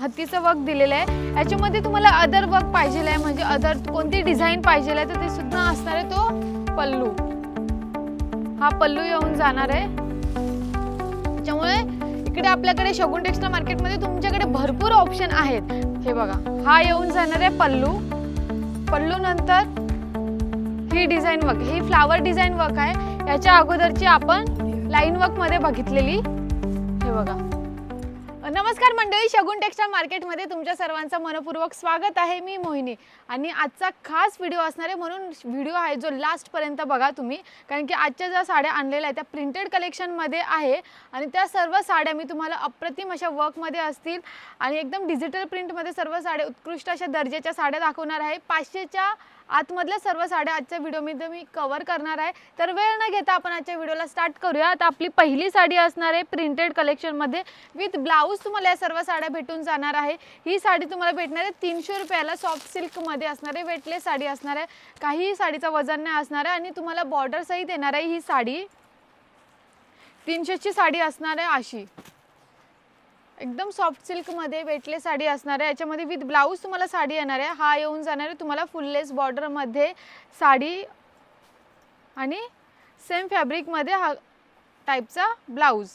हत्तीचं work दिलेलं आहे. याच्यामध्ये तुम्हाला अदर वर्क पाहिजे आहे. म्हणजे अदर कोणती डिझाईन पाहिजे आहे तर ते सुद्धा असणार आहे तो पल्लू. हा पल्लू येऊन जाणार आहे. त्याच्यामुळे इकडे आपल्याकडे शगुन टेक्स्टाईल मार्केटमध्ये तुमच्याकडे भरपूर ऑप्शन आहेत. हे बघा हा येऊन जाणार आहे पल्लू. पल्लू नंतर ही डिझाईन वर्क ही फ्लावर डिझाईन वर्क आहे. याच्या अगोदरची आपण लाईन वर्कमध्ये बघितलेली. हे बघा. नमस्कार मंडळी शगुन टेक्स्टाईल मार्केटमध्ये तुमच्या सर्वांचं मनपूर्वक स्वागत आहे. मी मोहिनी. आणि आजचा खास व्हिडिओ असणार आहे म्हणून व्हिडिओ आहे जो लास्टपर्यंत बघा तुम्ही. कारण की आजच्या ज्या साड्या आणलेल्या आहेत त्या प्रिंटेड कलेक्शनमध्ये आहे. आणि त्या सर्व साड्या मी तुम्हाला अप्रतिम अशा वर्कमध्ये असतील. आणि एकदम डिजिटल प्रिंटमध्ये सर्व साड्या उत्कृष्ट अशा दर्जाच्या साड्या दाखवणार आहे. पाचशेच्या आतमधल्या सर्व साड्या आजच्या व्हिडिओमध्ये मी कवर करणार आहे. तर वेळ न घेता आपण आजच्या व्हिडिओला स्टार्ट करूया आता आपली पहिली साडी असणार आहे प्रिंटेड कलेक्शनमध्ये विथ ब्लाऊज तुम्हाला या सर्व साड्या भेटून जाणार आहे. ही साडी तुम्हाला भेटणार आहे तीनशे रुपयाला. सॉफ्ट सिल्कमध्ये असणार आहे. वेटलेस साडी असणार आहे. काहीही साडीचं वजन नाही असणार आहे. आणि तुम्हाला बॉर्डर देणार येणार आहे ही साडी. तीनशेची साडी असणार आहे अशी. एकदम सॉफ्ट सिल्कमध्ये वेटले साडी असणार आहे याच्यामध्ये विथ ब्लाऊज तुम्हाला साडी येणार आहे. हा येऊन जाणार आहे. तुम्हाला फुललेस बॉर्डरमध्ये साडी आणि सेम फॅब्रिकमध्ये हा टाईपचा ब्लाऊज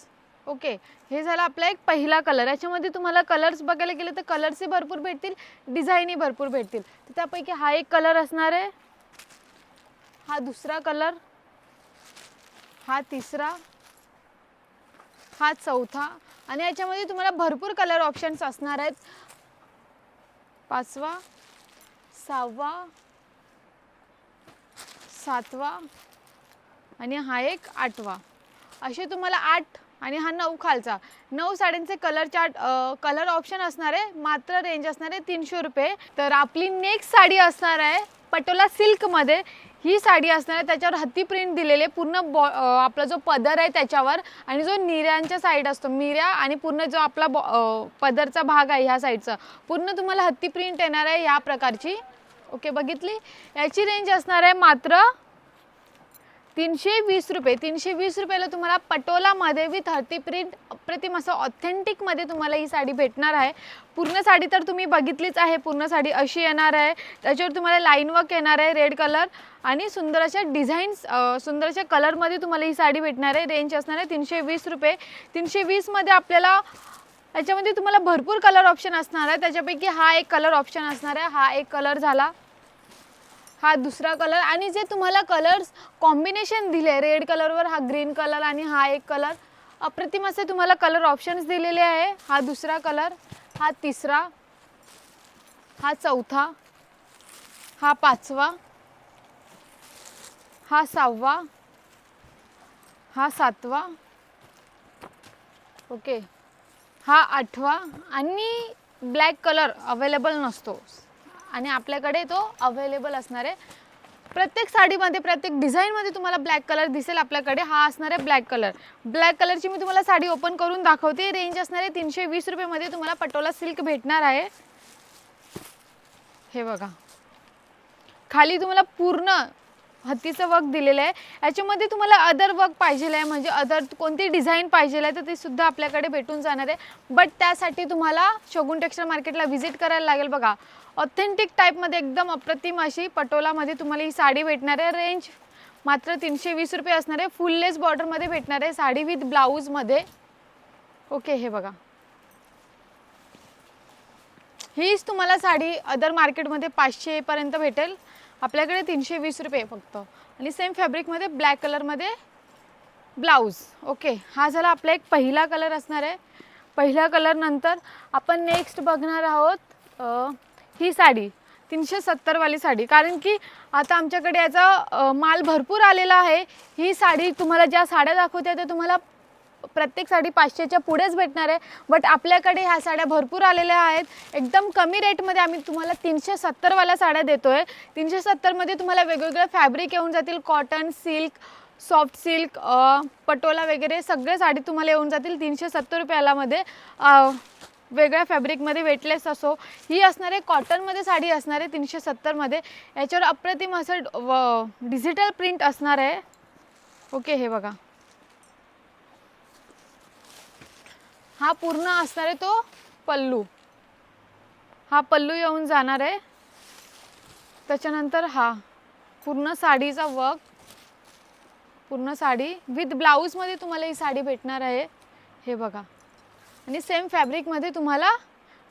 ओके हे झालं आपला एक पहिला कलर याच्यामध्ये तुम्हाला कलर्स बघायला गेले तर कलर्सही भरपूर भेटतील डिझाईनही भरपूर भेटतील. तर त्यापैकी हा एक कलर असणार आहे. हा दुसरा कलर हा तिसरा. हा चौथा. आणि याच्यामध्ये तुम्हाला भरपूर कलर ऑप्शन्स असणार आहेत. पाचवा सहावा सातवा आणि हा एक आठवा. असे तुम्हाला आठ आणि हा नऊ खालचा. नऊ साड्यांचे कलर चार्ट कलर ऑप्शन असणार आहे. मात्र रेंज असणार आहे तीनशे रुपये. तर आपली नेक्स्ट साडी असणार आहे पटोला सिल्कमध्ये ही साडी असणार आहे. त्याच्यावर हत्ती प्रिंट दिलेले पूर्ण बॉ आपला जो पदर आहे त्याच्यावर आणि जो निऱ्यांच्या साईड असतो. मिऱ्या आणि पूर्ण जो आपला बॉ पदरचा भाग आहे ह्या साईडचा पूर्ण तुम्हाला हत्ती प्रिंट येणार आहे या प्रकारची. ओके बघितली? याची रेंज असणार आहे मात्र तीनशे वीस रुपये तीनशे वीस रुपयाला तुम्हाला पटोलामध्ये विथ हर्ती प्रिंट अप्रतिम असं ऑथेंटिकमध्ये तुम्हाला ही साडी भेटणार आहे. पूर्ण साडी तर तुम्ही बघितलीच आहे पूर्ण साडी अशी येणार आहे. त्याच्यावर तुम्हाला लाईन वर्क येणार आहे रेड कलर आणि सुंदर अशा डिझाईन्स सुंदर अशा कलरमध्ये तुम्हाला ही साडी भेटणार आहे. रेंज असणार आहे तीनशे वीस रुपये. तीनशे वीसमध्ये आपल्याला याच्यामध्ये तुम्हाला भरपूर कलर ऑप्शन असणार आहे. त्याच्यापैकी हा एक कलर ऑप्शन असणार आहे. हा एक कलर झाला. हा दुसरा कलर आणि जे तुम्हाला कलर्स कॉम्बिनेशन दिले रेड कलरवर हा ग्रीन कलर आणि हा एक कलर अप्रतिम असे तुम्हाला कलर ऑप्शन्स दिलेले आहे. हा दुसरा कलर हा तिसरा हा चौथा हा पाचवा हा सहावा हा सातवा ओके हा आठवा आणि ब्लॅक कलर अवेलेबल नसतो. आणि आपल्याकडे तो अवेलेबल असणार आहे. प्रत्येक साडीमध्ये प्रत्येक डिझाईनमध्ये तुम्हाला ब्लॅक कलर दिसेल आपल्याकडे. हा असणार आहे ब्लॅक कलर ब्लॅक कलरची मी तुम्हाला साडी ओपन करून दाखवते. रेंज असणार आहे तीनशे वीस रुपयेमध्ये. तुम्हाला पटोला सिल्क भेटणार आहे. हे बघा. खाली तुम्हाला पूर्ण हत्तीचं वर्क दिलेलं आहे. याच्यामध्ये तुम्हाला अदर वर्क पाहिजे आहे. म्हणजे अदर कोणती डिझाईन पाहिजे आहे तर ते सुद्धा आपल्याकडे भेटून जाणार आहे. बट त्यासाठी तुम्हाला शोगुन टेक्स्टाईल मार्केटला व्हिजिट करायला लागेल बघा. ऑथेंटिक टाईपमध्ये एकदम अप्रतिम अशी पटोलामध्ये तुम्हाला ही साडी भेटणार आहे. रेंज मात्र तीनशे वीस रुपये असणार आहे. फुललेस बॉर्डरमध्ये भेटणार आहे साडी विथ ब्लाऊजमध्ये ओके हे बघा. हीच तुम्हाला साडी अदर मार्केटमध्ये पाचशेपर्यंत भेटेल. आपल्याकडे तीनशे वीस रुपये फक्त. आणि सेम फॅब्रिकमध्ये ब्लॅक कलरमध्ये ब्लाऊज ओके हा झाला आपला एक पहिला कलर असणार आहे. पहिल्या कलरनंतर आपण नेक्स्ट बघणार आहोत ही साडी. तीनशे सत्तरवाली साडी. कारण की आता आमच्याकडे याचा माल भरपूर आलेला आहे. ही साडी तुम्हाला ज्या साड्या दाखवते त्या तुम्हाला प्रत्येक साडी पाचशेच्या पुढेच भेटणार आहे. बट आपल्याकडे ह्या साड्या भरपूर आलेल्या आहेत. एकदम कमी रेटमध्ये आम्ही तुम्हाला तीनशे सत्तरवाल्या साड्या देतो आहे तीनशे सत्तरमध्ये तुम्हाला वेगवेगळे फॅब्रिक येऊन जातील. Cotton silk soft silk patola वगैरे सगळे साडी तुम्हाला येऊन जातील तीनशे सत्तर रुपयालामध्ये वेगळ्या फॅब्रिकमध्ये वेटलेस असो. ही असणार आहे कॉटनमध्ये साडी असणार आहे तीनशे सत्तरमध्ये. याच्यावर अप्रतिम असं डिजिटल प्रिंट असणार आहे. ओके हे बघा. हा पूर्ण असणार आहे तो पल्लू. हा पल्लू येऊन जाणार आहे. त्याच्यानंतर हा पूर्ण साडीचा वर्क पूर्ण साडी विथ ब्लाऊजमध्ये तुम्हाला ही साडी भेटणार आहे. हे बघा. आणि सेम फॅब्रिकमध्ये तुम्हाला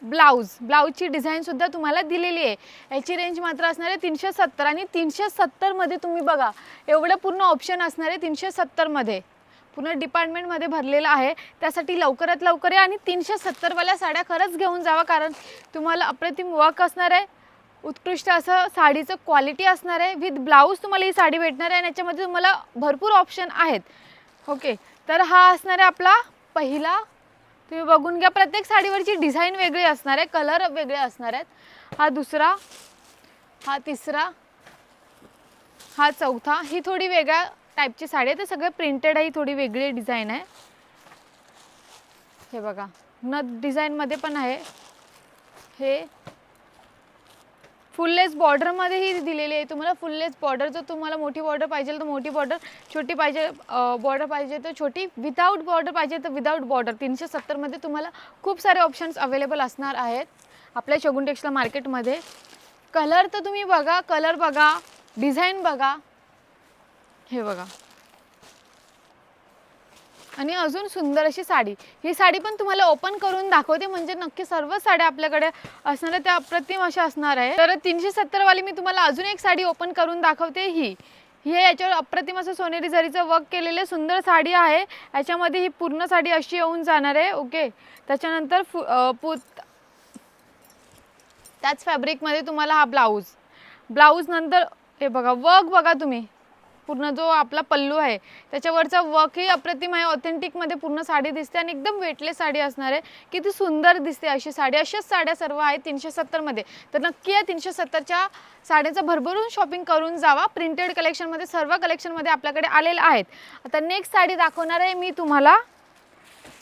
ब्लाऊज ब्लाऊजची डिझाईनसुद्धा तुम्हाला दिलेली आहे. याची रेंज मात्र असणार आहे तीनशे सत्तर आणि तीनशे सत्तरमध्ये तुम्ही बघा. एवढं पूर्ण ऑप्शन असणार आहे तीनशे सत्तरमध्ये पूर्ण डिपार्टमेंटमध्ये भरलेलं आहे. त्यासाठी लवकरात लवकर या आणि तीनशे सत्तरवाल्या साड्या खरंच घेऊन जावा कारण तुम्हाला अप्रतिम वर्क असणार आहे. उत्कृष्ट असं साडीचं क्वालिटी असणार आहे. विथ ब्लाऊज तुम्हाला ही साडी भेटणार आहे आणि याच्यामध्ये तुम्हाला भरपूर ऑप्शन आहेत. ओके तर हा असणार आहे आपला पहिला. तुम्ही बघून घ्या प्रत्येक साडीवरची डिझाईन वेगळी असणार आहे कलर वेगळे असणार आहेत. हा दुसरा हा तिसरा हा चौथा ही थोडी वेगळ्या टाईपची साडी आहे. तर सगळं प्रिंटेड आहे. थोडी वेगळी डिझाईन आहे. हे बघा. नथ डिझाईनमध्ये पण आहे. हे फुललेस बॉर्डरमध्ये ही दिलेली आहे तुम्हाला. फुललेस बॉर्डर जर तुम्हाला मोठी बॉर्डर पाहिजे तर मोठी बॉर्डर छोटी पाहिजे बॉर्डर पाहिजे तर छोटी. विदाऊट बॉर्डर पाहिजे तर विदाऊट बॉर्डर तीनशे सत्तरमध्ये तुम्हाला खूप सारे ऑप्शन्स अवेलेबल असणार आहेत. आपल्या शगुन टेक्स्टाईल मार्केटमध्ये कलर तर तुम्ही बघा. कलर बघा. डिझाईन बघा. हे बघा. आणि अजून सुंदर अशी साडी. ही साडी पण तुम्हाला ओपन करून दाखवते. म्हणजे नक्की सर्व साड्या आपल्याकडे असणाऱ्या त्या अप्रतिम अशा असणार आहे तर तीनशे सत्तर वाली मी तुम्हाला अजून एक साडी ओपन करून दाखवते. ही. ही याच्यावर अप्रतिम असं सोनेरी झरीचं वर्क केलेलं सुंदर साडी आहे. याच्यामध्ये ही पूर्ण साडी अशी येऊन जाणार आहे. ओके. त्याच्यानंतर फु पु त्याच फॅब्रिकमध्ये तुम्हाला हा ब्लाऊज ब्लाऊज नंतर हे बघा वर्क बघा तुम्ही. पूर्ण जो आपला पल्लू आहे त्याच्यावरचा वर्कही अप्रतिम आहे ऑथेंटिकमध्ये पूर्ण साडी दिसते आणि एकदम वेटलेस साडी असणार आहे. किती सुंदर दिसते अशी साडी. अशाच साड्या सर्व आहेत तीनशे सत्तरमध्ये तर नक्की या तीनशे सत्तरच्या साड्यांचा भरभरून शॉपिंग करून जावा. प्रिंटेड कलेक्शनमध्ये सर्व कलेक्शनमध्ये आपल्याकडे आलेलं आहेत. आता नेक्स्ट साडी दाखवणार आहे मी तुम्हाला.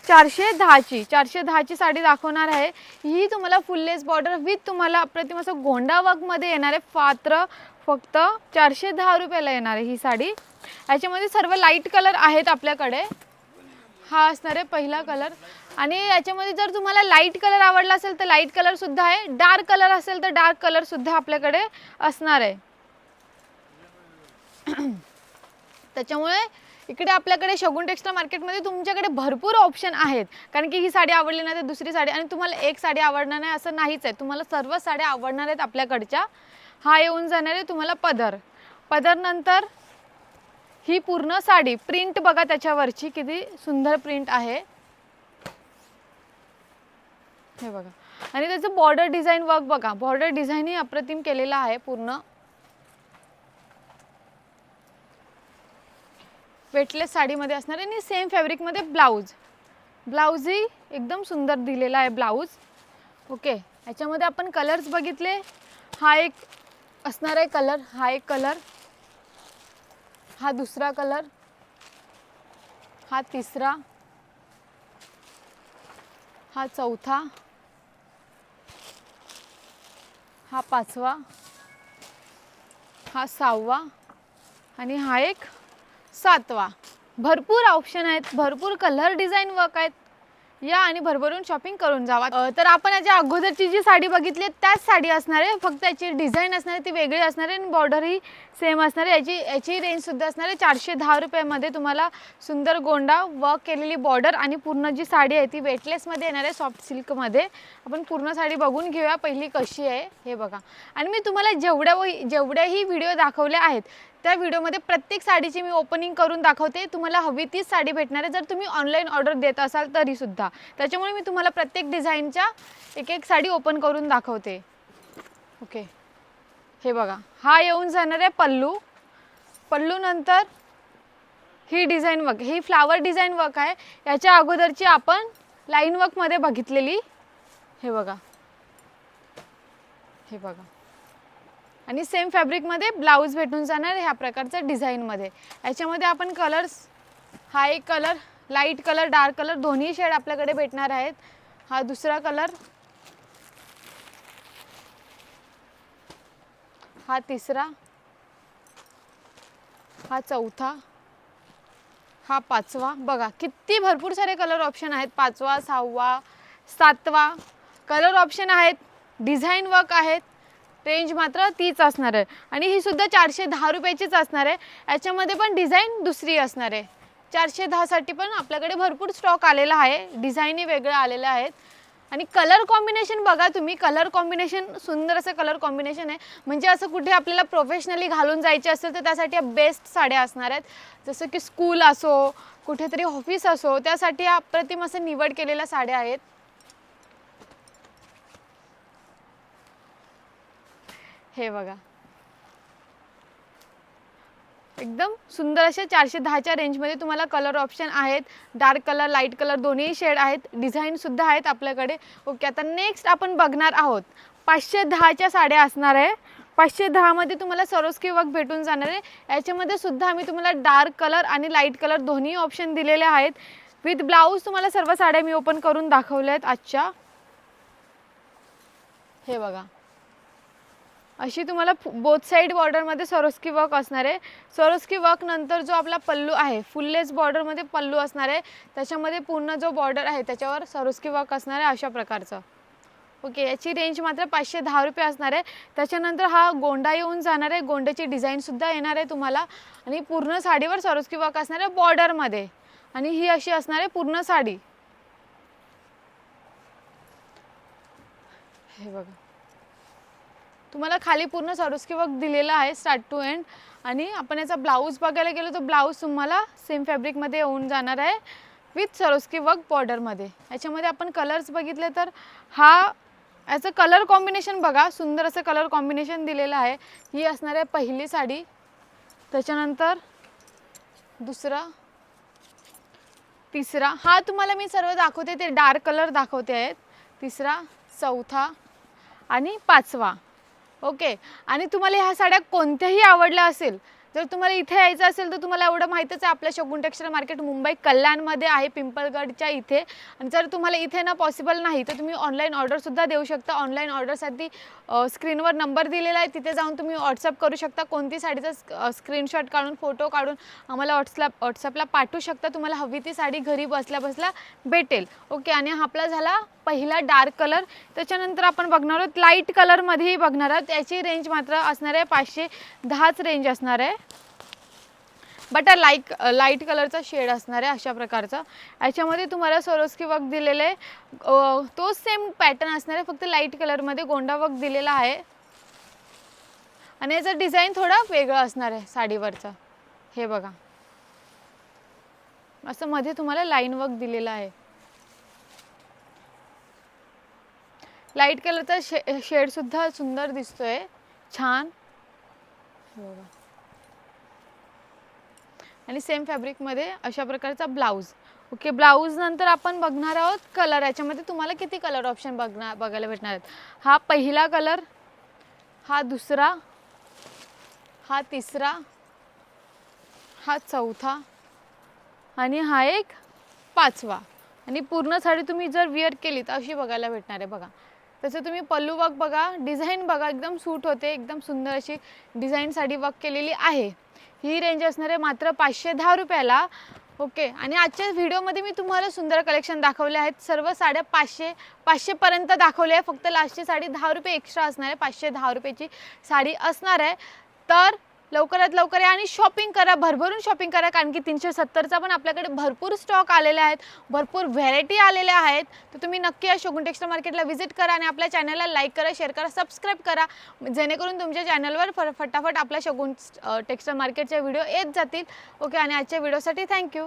चारशे दहाची चारशे दहाची साडी दाखवणार आहे. ही तुम्हाला फुललेस बॉर्डर विथ तुम्हाला अप्रतिम असं गोंडा वर्कमध्ये येणार आहे फक्त चारशे दहा रुपयाला येणार आहे ही साडी. याच्यामध्ये सर्व लाइट कलर आहेत आपल्याकडे. हा असणार आहे पहिला कलर आणि याच्यामध्ये जर तुम्हाला लाइट कलर आवडला असेल तर लाइट कलरसुद्धा आहे. डार्क कलर असेल तर डार्क कलरसुद्धा आपल्याकडे असणार आहे. त्याच्यामुळे इकडे आपल्याकडे शगुन टेक्स्टाईल मार्केटमध्ये तुमच्याकडे भरपूर ऑप्शन आहेत. कारण की ही साडी आवडली नाही तर दुसरी साडी. आणि तुम्हाला एक साडी आवडणार नाही असं नाहीच आहे. तुम्हाला सर्व साड्या आवडणार आहेत आपल्याकडच्या. हा येऊन जाणार आहे तुम्हाला पदर. पदर नंतर ही पूर्ण साडी प्रिंट बघा त्याच्यावरची किती सुंदर प्रिंट आहे. हे बघा. आणि त्याचं बॉर्डर डिझाईन वर्क बघा. बॉर्डर डिझाईनही अप्रतिम केलेला आहे पूर्ण. वेटलेस साडीमध्ये असणार आहे आणि सेम फॅब्रिकमध्ये ब्लाऊज ब्लाऊजही एकदम सुंदर दिलेला आहे ब्लाऊज ओके याच्यामध्ये आपण कलर्स बघितले. हा एक असणार आहे कलर. हा एक कलर. हा दुसरा कलर. हा तिसरा. हा चौथा. हा पाचवा. हा सहावा. आणि हा एक सातवा. भरपूर ऑप्शन आहेत. भरपूर कलर डिझाईन वर्क आहेत. या आणि भरभरून शॉपिंग करून जावा. अ, तर आपण याच्या अगोदरची जी साडी बघितली आहे, त्याच साडी असणार आहे. फक्त याची डिझाईन असणार आहे ती वेगळी असणार आहे आणि बॉर्डरही सेम असणार आहे. याची याची रेंजसुद्धा असणार आहे. चारशे दहा रुपयामध्ये तुम्हाला सुंदर गोंडा वर्क केलेली बॉर्डर आणि पूर्ण जी साडी आहे ती वेटलेसमध्ये येणार आहे सॉफ्ट सिल्कमध्ये आपण पूर्ण साडी बघून घेऊया पहिली कशी आहे. हे बघा. आणि मी तुम्हाला जेवढ्या व- जेवढ्याही व्हिडिओ दाखवल्या आहेत त्या व्हिडिओमध्ये प्रत्येक साडीची मी ओपनिंग करून दाखवते. तुम्हाला हवी तीच साडी भेटणार आहे. जर तुम्ही ऑनलाईन ऑर्डर देत असाल तरीसुद्धा. त्याच्यामुळे मी तुम्हाला प्रत्येक डिझाईनच्या एक एक साडी ओपन करून दाखवते. ओके हे बघा. हा येऊन जाणार आहे पल्लू. पल्लूनंतर ही डिझाईन वर्क ही फ्लावर डिझाईन वर्क आहे. याच्या अगोदरची आपण लाईन वर्कमध्ये बघितलेली. हे बघा. हे बघा. आणि सेम फॅब्रिकमध्ये ब्लाऊज भेटून जाणार ह्या प्रकारच्या डिझाईनमध्ये याच्यामध्ये आपण कलर्स हा एक colour light colour dark colour दोन्ही शेड आपल्याकडे भेटणार आहेत. हा दुसरा कलर हा तिसरा हा चौथा हा पाचवा. बघा किती भरपूर सारे कलर ऑप्शन आहेत. पाचवा सहावा सातवा. कलर ऑप्शन आहेत डिझाईन वर्क आहेत. रेंज मात्र तीच असणार आहे. आणि ही सुद्धा चारशे दहा रुपयाचीच असणार आहे. याच्यामध्ये पण डिझाईन दुसरी असणार आहे. चारशे दहासाठी पण आपल्याकडे भरपूर स्टॉक आलेला आहे. डिझाईनही वेगळं आलेलं आहेत आणि कलर कॉम्बिनेशन बघा तुम्ही. कलर कॉम्बिनेशन सुंदर असं कलर कॉम्बिनेशन आहे. म्हणजे असं कुठे आपल्याला प्रोफेशनली घालून जायचे असेल तर त्यासाठी बेस्ट साड्या असणार आहेत. जसं की स्कूल असो कुठेतरी ऑफिस असो त्यासाठी अप्रतिम असं निवड केलेल्या साड्या आहेत. हे बघा. एकदम सुंदर अशा चारशे दहाच्या रेंजमध्ये तुम्हाला कलर ऑप्शन आहेत. डार्क कलर लाइट कलर दोन्ही शेड आहेत. डिझाईनसुद्धा आहेत आपल्याकडे. ओके आता नेक्स्ट आपण बघणार आहोत. पाचशे दहाच्या साड्या असणार आहे. पाचशे दहामध्ये तुम्हाला सरोस्की वर्क भेटून जाणार आहे. याच्यामध्ये सुद्धा आम्ही तुम्हाला डार्क कलर आणि लाइट कलर दोन्ही ऑप्शन दिलेले आहेत. विथ ब्लाऊज तुम्हाला सर्व साड्या मी ओपन करून दाखवल्या आहेत आजच्या. हे बघा. अशी तुम्हाला बोथ साईड बॉर्डरमध्ये सरोस्की वर्क असणार आहे. सरोस्की वर्क नंतर जो आपला पल्लू आहे फुललेस बॉर्डरमध्ये पल्लू असणार आहे. त्याच्यामध्ये पूर्ण जो बॉर्डर आहे त्याच्यावर सरोस्की वर्क असणार आहे अशा प्रकारचं. ओके याची रेंज मात्र पाचशे दहा रुपये असणार आहे. त्याच्यानंतर हा गोंडा येऊन जाणार आहे. गोंड्याची डिझाईनसुद्धा येणार आहे तुम्हाला. आणि पूर्ण साडीवर सरोस्की वर्क असणार आहे बॉर्डरमध्ये आणि ही अशी असणार आहे पूर्ण साडी. हे बघा. तुम्हाला खाली पूर्ण सरोस्की वर्क दिलेला आहे स्टार्ट टू एंड आणि आपण याचा ब्लाऊज बघायला गेलो तर ब्लाऊज तुम्हाला सेम फॅब्रिकमध्ये येऊन जाणार आहे विथ सरोस्की वर्क बॉर्डरमध्ये याच्यामध्ये आपण कलर्स बघितले तर हा याचं कलर कॉम्बिनेशन बघा. सुंदर असं कलर कॉम्बिनेशन दिलेलं आहे. ही असणार आहे पहिली साडी. त्याच्यानंतर दुसरा तिसरा. हा तुम्हाला मी सर्व दाखवते ते डार्क कलर दाखवते आहेत. तिसरा चौथा आणि पाचवा. ओके. आणि तुम्हाला ह्या साड्या कोणत्याही आवडल्या असेल जर तुम्हाला इथे यायचं असेल तर तुम्हाला एवढं माहीतच आहे आपलं शगुन टेक्स्टाईल मार्केट मुंबई कल्याणमध्ये आहे पिंपळगडच्या इथे. आणि जर तुम्हाला इथे ना पॉसिबल नाही तर तुम्ही ऑनलाईन ऑर्डरसुद्धा देऊ शकता. ऑनलाईन ऑर्डरसाठी स्क्रीनवर नंबर दिलेला आहे. तिथे जाऊन तुम्ही व्हॉट्सअप करू शकता. कोणती साडीचा स्क्रीनशॉट काढून फोटो काढून आम्हाला व्हॉट्सअप व्हॉट्सअपला पाठवू शकता. तुम्हाला हवी ती साडी घरी बसल्या बसल्या भेटेल. ओके. आणि हा आपला झाला पहिला डार्क कलर. त्याच्यानंतर आपण बघणार आहोत लाइट कलरमध्येही बघणार आहोत. याची रेंज मात्र असणार आहे पाचशे दहाच रेंज असणार आहे. बट लाईक लाइट कलरचा शेड असणार आहे अशा प्रकारचा. याच्यामध्ये तुम्हाला सरोस्की वर्क दिलेलं आहे तोच सेम पॅटर्न असणार आहे. फक्त लाइट कलरमध्ये गोंडा वर्क दिलेला आहे. आणि याचं डिझाईन थोडा वेगळं असणार आहे साडीवरचं. हे बघा. असं मध्ये तुम्हाला लाईन वर्क दिलेलं आहे. लाइट कलरचा शे शेडसुद्धा सुंदर दिसतोय. छान. बघा आणि सेम फॅब्रिकमध्ये अशा प्रकारचा ब्लाऊज ओके ब्लाऊज नंतर आपण बघणार आहोत कलर याच्यामध्ये तुम्हाला किती कलर ऑप्शन बघणार बघायला भेटणार आहेत. हा पहिला कलर हा दुसरा हा तिसरा हा चौथा आणि हा एक पाचवा. आणि पूर्ण साडी तुम्ही जर विअर केली तर अशी बघायला भेटणार आहे बघा. तसं तुम्ही पल्लू वर्क बघा डिझाईन बघा एकदम सूट होते एकदम सुंदर अशी डिझाईन साडी वर्क केलेली आहे. ही रेंज असणार आहे मात्र पाचशे दहा रुपयाला. ओके आणि आजच्या व्हिडिओमध्ये मी तुम्हाला सुंदर कलेक्शन दाखवले आहेत. सर्व साड्या पाचशे पाचशेपर्यंत दाखवले आहे फक्त लास्टची साडी दहा रुपये एक्स्ट्रा असणार आहे. पाचशे दहा रुपयाची साडी असणार आहे. तर लवकरात लवकर या आणि शॉपिंग करा भरभरून शॉपिंग करा कारण की तीनशे सत्तरचा पण आपल्याकडे भरपूर स्टॉक आलेले आहेत भरपूर व्हेरायटी आलेल्या आहेत. तर तुम्ही नक्की या शोगुन टेक्स्टाईल मार्केटला व्हिजिट करा आणि आपल्या चॅनलला लाईक करा शेअर करा सबस्क्राईब करा. जेणेकरून तुमच्या चॅनलवर फ फटाफट आपल्या शगुन टेक्स्टाईल मार्केटचे व्हिडिओ येत जातील. ओके आणि आजच्या व्हिडिओसाठी थँक्यू